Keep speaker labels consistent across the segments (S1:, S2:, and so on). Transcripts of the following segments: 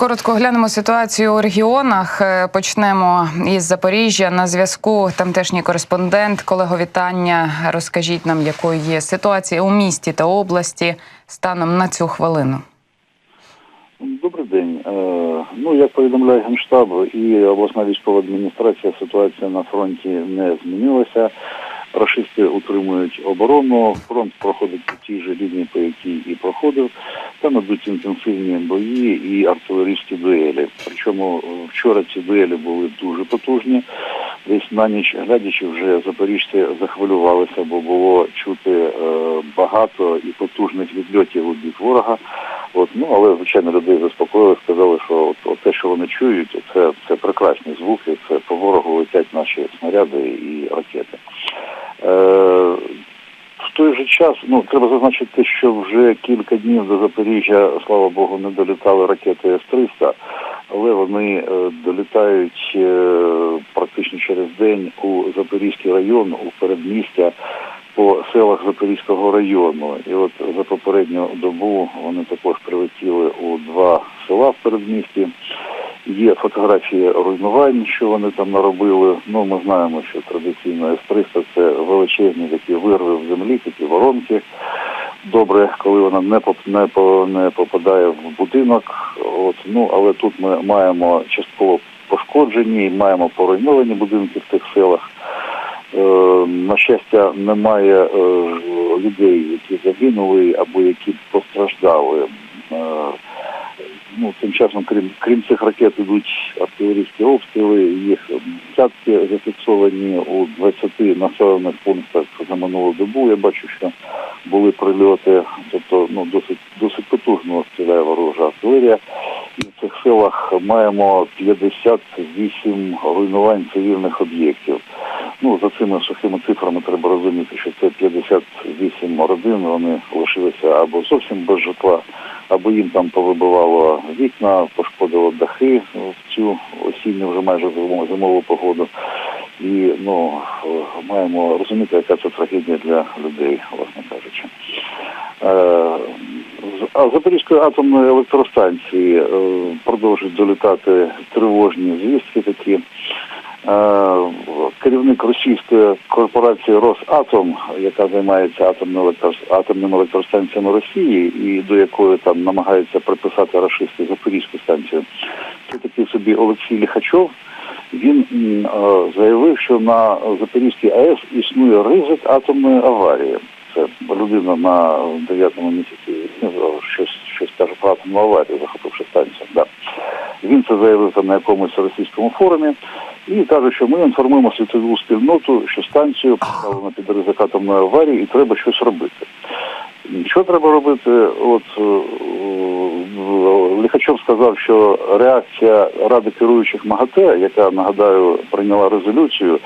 S1: Коротко глянемо ситуацію у регіонах. Е, Почнемо із Запоріжжя. На зв'язку тамтешній кореспондент. Колего, вітання. Розкажіть нам, якою є ситуація у місті та області станом на цю хвилину.
S2: Добрий день. Е, Ну, як повідомляє Генштаб і обласна військова адміністрація, ситуація на фронті не змінилася. Рашисти утримують оборону, фронт проходить по тій же лінії, по якій і проходив. Там ідуть інтенсивні бої і артилерійські дуелі. Причому вчора ці дуелі були дуже потужні. Десь на ніч глядячи, вже запоріжці захвилювалися, бо було чути е, багато і потужних відльотів у бік ворога. От ну але звичайно людей заспокоїли, сказали, що от, от те, що вони чують, це це прекрасні звуки. Це по ворогу летять наші снаряди і ракети. Е, в той же час ну треба зазначити, що вже кілька днів до Запоріжжя, слава Богу, не долітали ракети С-300, але вони е, долітають е, практично через день у Запорізький район, у передмістя по селах Запорізького району. І от за попередню добу вони також прилетіли у два села в передмісті. Є фотографії руйнувань, що вони там наробили. Ну, ми знаємо, що традиційно С-300 – це величезні такі вирви в землі, такі воронки. Добре, коли вона не поп, не, по, не попадає в будинок. От ну але тут ми маємо частково пошкоджені, маємо поруйновані будинки в тих селах. Е, на щастя, немає е, людей, які загинули або які постраждали. Ну, тим часом, крім крім цих ракет, ідуть артилерійські обстріли. Їх десятки зафіксовані у 20 населених пунктах за минулу добу. Я бачу, що були прильоти, тобто ну досить досить потужно стріляє ворожа артилерія. І в цих селах маємо 58 руйнувань цивільних об'єктів. Ну за цими сухими цифрами треба розуміти, що це 58 родин. Вони лишилися або зовсім без житла, або їм там повибивало вікна, пошкодило дахи в цю осінню вже майже зимову, зимову погоду. І ну маємо розуміти, яка це трагедія для людей, власне кажучи. А Запорізької атомної електростанції е, продовжують долітати тривожні звістки такі. Керівник російської корпорації Росатом, яка займається атомними, електро... атомними електростанціями Росії, і до якої там намагаються приписати рашисти Запорізьку станцію, це такий собі Олексій Ліхачов. Він е, заявив, що на Запорізькій АЕС існує ризик атомної аварії. Це людина на дев'ятому місяці щось щось каже про атомну аварію, захопивши станцію. Да. Він це заявив на якомусь російському форумі і каже, що ми інформуємо світову спільноту, що станцію поставлено під ризик атомної аварії і треба щось робити. Що треба робити? От Ліхачов сказав, що реакція ради керуючих МАГАТЕ, яка нагадаю прийняла резолюцію,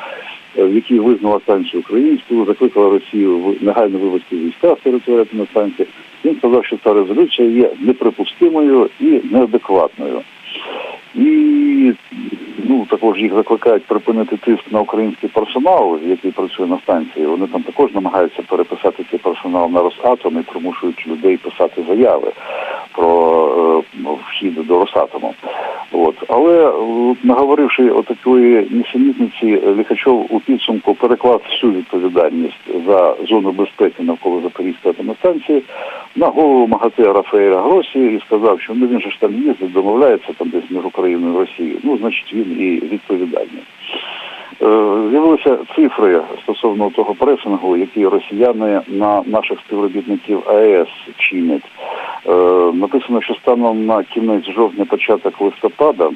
S2: в якій визнала станцію українською, закликала Росію негайно вивести війська з території на станції. Він сказав, що ця резолюція є неприпустимою і неадекватною. І ну також їх закликають припинити тиск на український персонал, який працює на станції. Вони там також намагаються переписати цей персонал на Росатом і примушують людей писати заяви про е, вхід до Росатому. От але наговоривши отакої нісенітниці, Ліхачов у підсумку переклав всю відповідальність за зону безпеки навколо Запорізької атомної станції на голову МАГАТЕ Рафаеля Гросі і сказав, що ну він же ж там їздить, домовляється там десь між Україною і Росією. Ну, значить, він і відповідальний. Е, з'явилися цифри стосовно того пресингу, які росіяни на наших співробітників АЕС чинять. Е, написано, що станом на кінець жовтня, початок листопада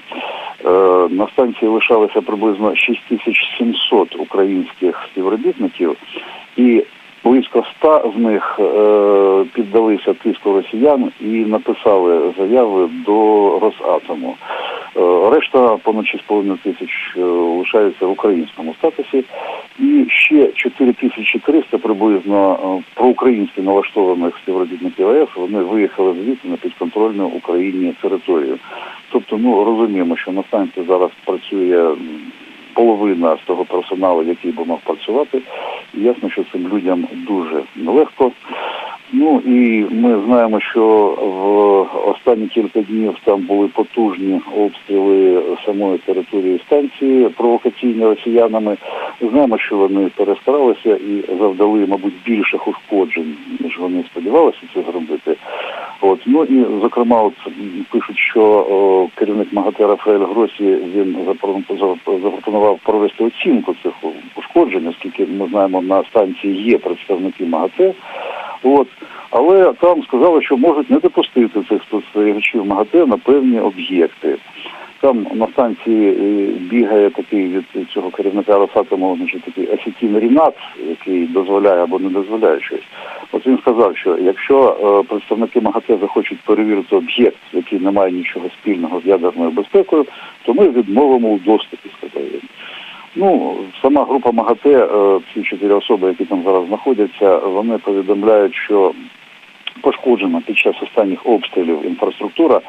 S2: е, на станції лишалося приблизно 6700 українських співробітників, і близько ста з них е, піддалися тиску росіян і написали заяви до Росатому. Е, решта понад 6,5 тисяч е, лишаються в українському статусі, і ще 4300 приблизно проукраїнськи налаштованих співробітників АЕС вони виїхали звідти на підконтрольну Україні територію. Тобто, ну розуміємо, що на станції зараз працює половина з того персоналу, який би мав працювати. І ясно, що цим людям дуже нелегко. Ну і ми знаємо, що в останні кілька днів там були потужні обстріли самої території станції, провокаційні росіянами. Знаємо, що вони перестаралися і завдали, мабуть, більших ушкоджень, ніж вони сподівалися це зробити. От ну і зокрема, от пишуть, що о, керівник МАГАТЕ Рафаель Гросі він запропонував провести оцінку цих ушкоджень, оскільки ми знаємо, на станції є представники МАГАТЕ. От але там сказали, що можуть не допустити цих спостерігачів МАГАТЕ на певні об'єкти. Там на станції е, бігає такий від цього керівника Росатому, значить такий Асітін Рінат, який дозволяє або не дозволяє щось. От він сказав, що якщо е, представники МАГАТЕ захочуть перевірити об'єкт, який не має нічого спільного з ядерною безпекою, то ми відмовимо у доступі, сказав він. Ну, сама група МАГАТЕ, е, ці чотири особи, які там зараз знаходяться, вони повідомляють, що пошкоджена під час останніх обстрілів інфраструктура.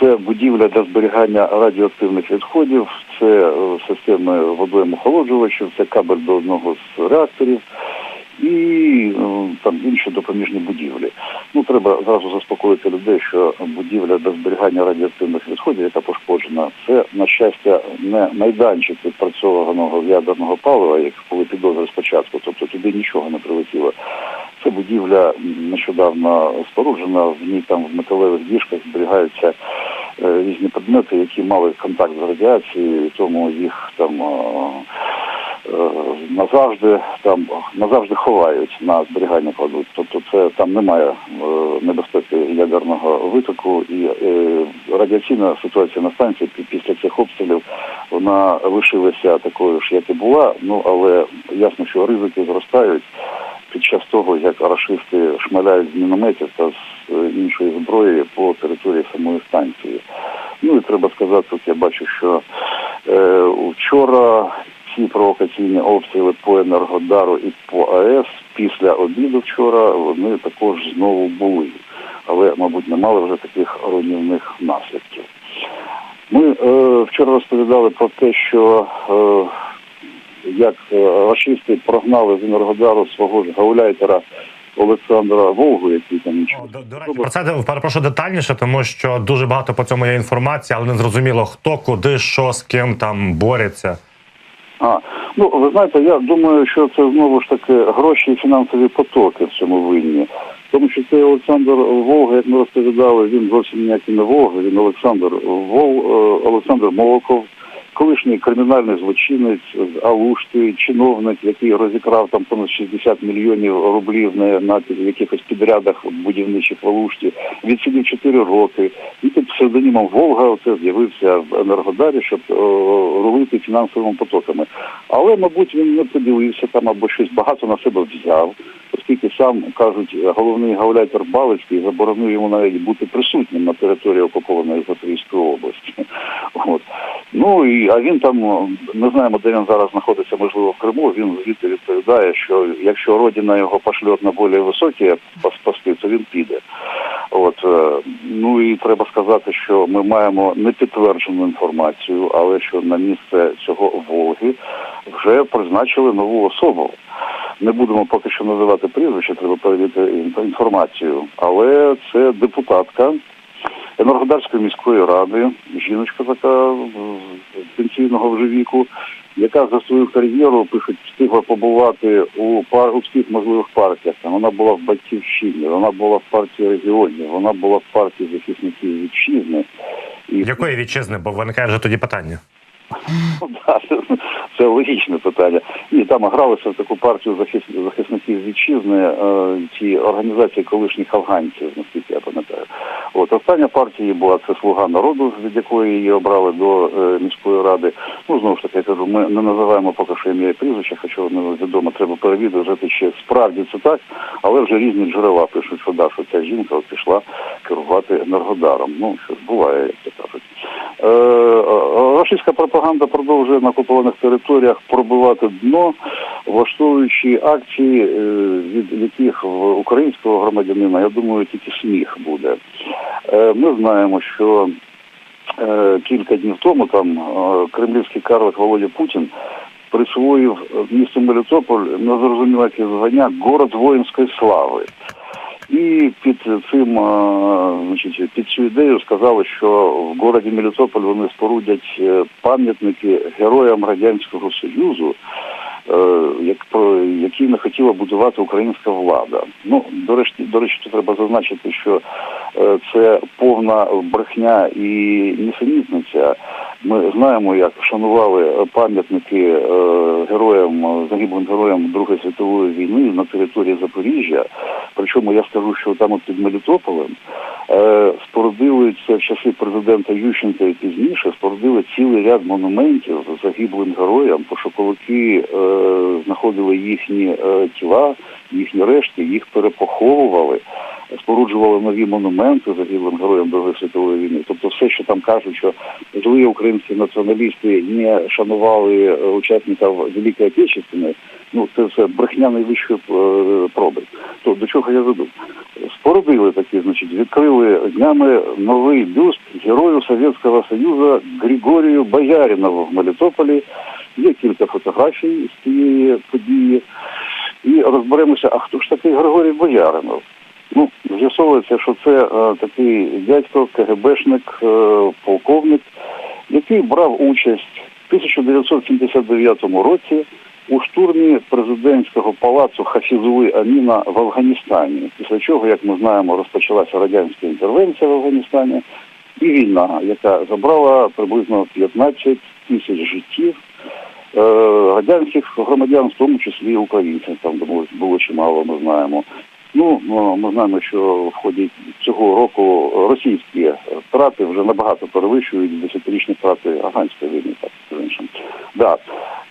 S2: Це будівля для зберігання радіоактивних відходів, це е, системи водойм-охолоджувачів, це кабель до одного з реакторів і е, там інші допоміжні будівлі. Ну треба зразу заспокоїти людей, що будівля для зберігання радіоактивних відходів, яка пошкоджена, це на щастя не майданчик відпрацьованого ядерного палива, як були підозри спочатку, тобто туди нічого не прилетіло. Це будівля нещодавно споруджена, в ній там в металевих діжках зберігаються е, різні предмети, які мали контакт з радіацією, тому їх там е, назавжди там назавжди ховають на зберігання кладуть. Тобто це там немає е, небезпеки ядерного витоку і е, радіаційна ситуація на станції пі- після цих обстрілів вона лишилася такою ж, як і була. Ну але ясно, що ризики зростають під час того, як рашисти шмаляють з мінометів та з е, іншої зброї по території самої станції. Ну і треба сказати, тут я бачу, що е, вчора ці провокаційні обстріли по Енергодару і по АЕС після обіду вчора вони також знову були, але, мабуть, не мали вже таких руйнівних наслідків. Ми е, вчора розповідали про те, що е, як е, рашисти прогнали з Енергодару свого ж гауляйтера Олександра Волгу, який там нічого.
S3: До, до речі, про це перепрошую детальніше, тому що дуже багато по цьому є інформації, але не зрозуміло хто, куди, що, з ким там борються.
S2: А, ну ви знаєте, я думаю, що це знову ж таки гроші і фінансові потоки в цьому винні. Тому що цей Олександр Волга, як ми розповідали, він зовсім ніякий не Волга, він Олександр Вол, е, Олександр Молоков, колишній кримінальний злочинець з Алушти, чиновник, який розікрав там понад 60 мільйонів рублів на, на якихось підрядах будівничих в Алушті. Відсидів 4 роки. І під псевдонімом Волга оце з'явився в Енергодарі, щоб о, рулити фінансовими потоками. Але, мабуть, він не поділився там або щось багато на себе взяв, оскільки сам кажуть, головний гауляйтер Балицький заборонив йому навіть бути присутнім на території окупованої Запорізької області. От. Ну і а він там не знаємо, де він зараз знаходиться, можливо, в Криму. Він звідти відповідає, що якщо родина його пошлет на більш високі пости, то він піде. От е, ну і треба сказати, що ми маємо непідтверджену інформацію, але що на місце цього Волги вже призначили нову особу. Не будемо поки що називати прізвище, треба перевірити інформацію. Але це депутатка Енергодарської міської ради, жіночка така пенсійного вже віку, яка за свою кар'єру пишуть, встигла побувати у пар у всіх можливих партіях. Вона була в батьківщині, вона була в партії регіонів, вона була в партії захисників вітчизни. І
S3: Якої вітчизни? Бо виникає вже тоді питання.
S2: Це, логічне питання. Ні, там гралися в таку партію захисників вітчизни е, ті організації колишніх афганців, наскільки я пам'ятаю. От остання партія була це Слуга народу, від якої її обрали до е, міської ради. Ну знову ж таки, я кажу, ми не називаємо поки що ім'я і прізвище, хоча воно відомо, треба перевірити, чи справді це так, але вже різні джерела пишуть, що да, що ця жінка пішла керувати енергодаром. Ну що ж буває, як то кажуть. Е, е, Російська пропаганда продовжує на окупованих територіях пробивати дно, влаштовуючи акції, е, від яких в українського громадянина, я думаю, тільки сміх буде. Ми знаємо, що кілька днів тому там кремлівський карлик Володя Путін присвоїв місту Мелітополь незрозуміло яке звання город воїнської слави. І під цим, значить, під цю ідею сказали, що в городі Мелітополь вони спорудять е, пам'ятники героям Радянського Союзу, як про які не хотіла будувати українська влада. Ну до речі, до речі, тут треба зазначити, що е, це повна брехня і нісенітниця. Ми знаємо, як вшанували пам'ятники е, героям е, загиблим героям Другої світової війни на території Запоріжжя. Причому я скажу, що там от під Мелітополем е, спорудили це в часи президента Ющенка і пізніше, спорудили цілий ряд монументів загиблим героям. Пошуковики е, знаходили їхні е, тіла, їхні рештки, їх перепоховували. Споруджували нові монументи загиблим героям Другої світової війни. Тобто, все, що там кажуть, що злі українські націоналісти не шанували е, учасників Великої Отечественної, ну це все брехня найвищої е, проби. То до чого я веду? Спорудили такі, значить, відкрили днями новий бюст герою Совєтського Союзу Григорію Бояринову в Мелітополі. Є кілька фотографій з цієї події. І розберемося, а хто ж такий Григорій Бояринов? Ну, з'ясовується, що це е, такий дядько, КГБшник, е, полковник, який брав участь в 1979 році у штурмі президентського палацу Хафізули Аміна в Афганістані. Після чого, як ми знаємо, розпочалася радянська інтервенція в Афганістані і війна, яка забрала приблизно 15 тисяч життів радянських громадян, в тому числі українців. Там було, чимало, ми знаємо. Ну, ну, ми знаємо, що в ході цього року російські втрати вже набагато перевищують десятирічні втрати афганської війни, так іншим. Да.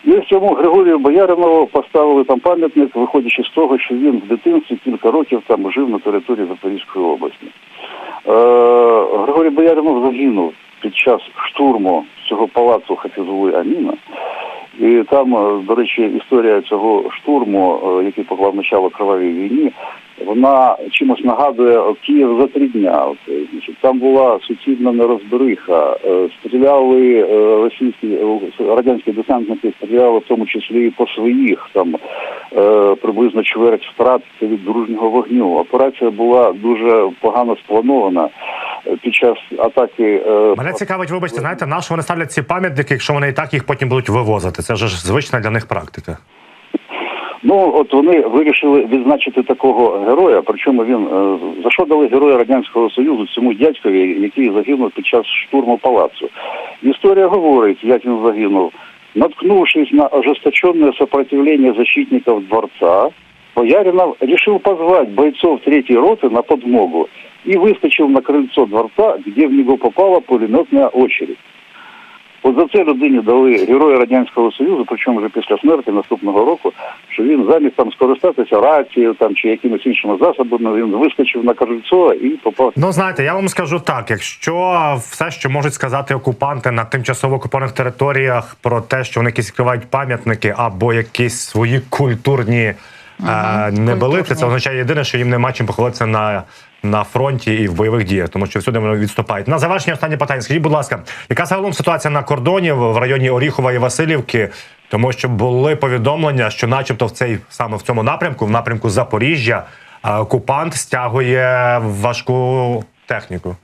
S2: І ось цьому Григорію Бояринову поставили там пам'ятник, виходячи з того, що він в дитинстві кілька років там жив на території Запорізької області. Е, Григорій Бояринов загинув під час штурму цього палацу Хафізули Аміна. І там, е, до речі, історія цього штурму, е, який поклав начало кровавій війні, вона чимось нагадує Київ за три дня. Е, там була суцільна нерозбериха. Стріляли російські радянські десантники, стріляли в тому числі і по своїх. Там приблизно чверть втрат від дружнього вогню. Операція була дуже погано спланована. Під час атаки е,
S3: Мене цікавить, вибачте, знаєте, на що вони ставлять ці пам'ятники, якщо вони і так їх потім будуть вивозити. Це вже ж звична для них практика.
S2: Ну от вони вирішили відзначити такого героя. Причому він е, за що дали героя радянського союзу цьому дядькові, який загинув під час штурму палацу. Історія говорить, як він загинув, наткнувшись на ожесточенное сопротивление защитников дворца, Бояринов решил позвать бойцов третьей роты на подмогу и выскочил на крыльцо дворца, где в него попала пулеметная очередь. От за це людині дали Героя Радянського Союзу, причому вже після смерті наступного року, що він замість там скористатися рацією там чи якимись іншими засобами, він вискочив на крильцо і попав.
S3: Ну знаєте, я вам скажу так: якщо все, що можуть сказати окупанти на тимчасово окупованих територіях, про те, що вони якісь відкривають пам'ятники або якісь свої культурні е, небелиці,
S1: культурні.
S3: це означає єдине, що їм нема чим похвалитися на. На фронті і в бойових діях, тому що всюди вони відступають. На завершення останнє питання. Скажіть, будь ласка, яка загалом ситуація на кордоні в районі Оріхова і Васильівки? Тому що були повідомлення, що, начебто, в цей саме в цьому напрямку, в напрямку Запоріжжя, е, окупант стягує важку техніку.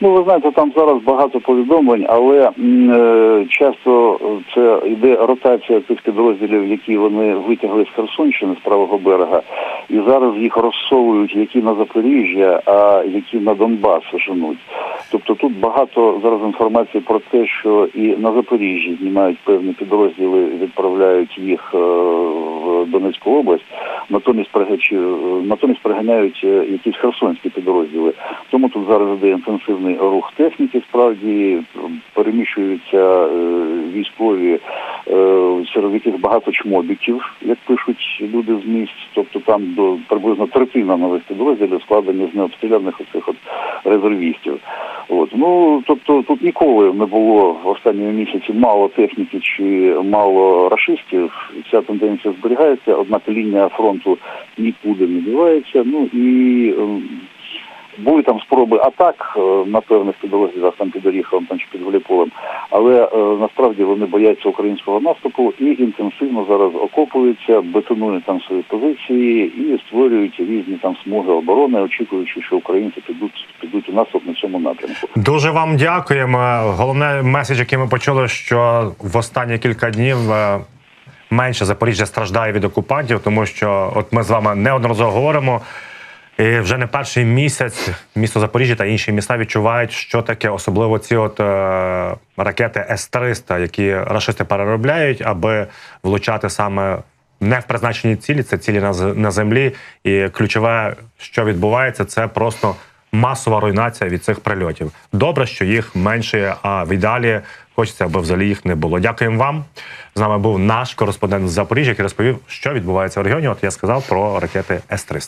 S2: Ну, ви знаєте, там зараз багато повідомлень, але е, часто це йде ротація тих підрозділів, які вони витягли з Херсонщини з правого берега, і зараз їх розсовують які на Запоріжжя, а які на Донбас женуть. Тобто тут багато зараз інформації про те, що і на Запоріжжі знімають певні підрозділи, відправляють їх е, в Донецьку область, натомість натомість приганяють е, якісь херсонські підрозділи. Тут зараз іде інтенсивний рух техніки. Справді переміщуються е, військові, е, серед яких багато чмобіків, як пишуть люди з місць. Тобто там до приблизно третина нових підрозділів складені з необстріляних оцих от резервістів. От ну тобто тут ніколи не було в останньому місяці мало техніки чи мало рашистів. Ця тенденція зберігається, однак лінія фронту нікуди не дівається. Ну і ем, були там спроби атак е, на певних підрозділах, там під Оріховом там, чи під Гуляйполем, але е, насправді вони бояться українського наступу і інтенсивно зараз окопуються, бетонують там свої позиції і створюють різні там смуги оборони, очікуючи, що українці підуть підуть у наступ на цьому напрямку.
S3: Дуже вам дякуємо. Головне меседж, який ми почули, що в останні кілька днів е, менше Запоріжжя страждає від окупантів, тому що от ми з вами неодноразово говоримо. І вже не перший місяць місто Запоріжжя та інші міста відчувають, що таке, особливо ці от е, ракети С-300, які рашисти переробляють, аби влучати саме не в призначені цілі, це цілі на, на землі. І ключове, що відбувається, це просто масова руйнація від цих прильотів. Добре, що їх менше, а в ідеалі хочеться, аби взагалі їх не було. Дякуємо вам. З нами був наш кореспондент з Запоріжжя, який розповів, що відбувається в регіоні. От я сказав про ракети С-300.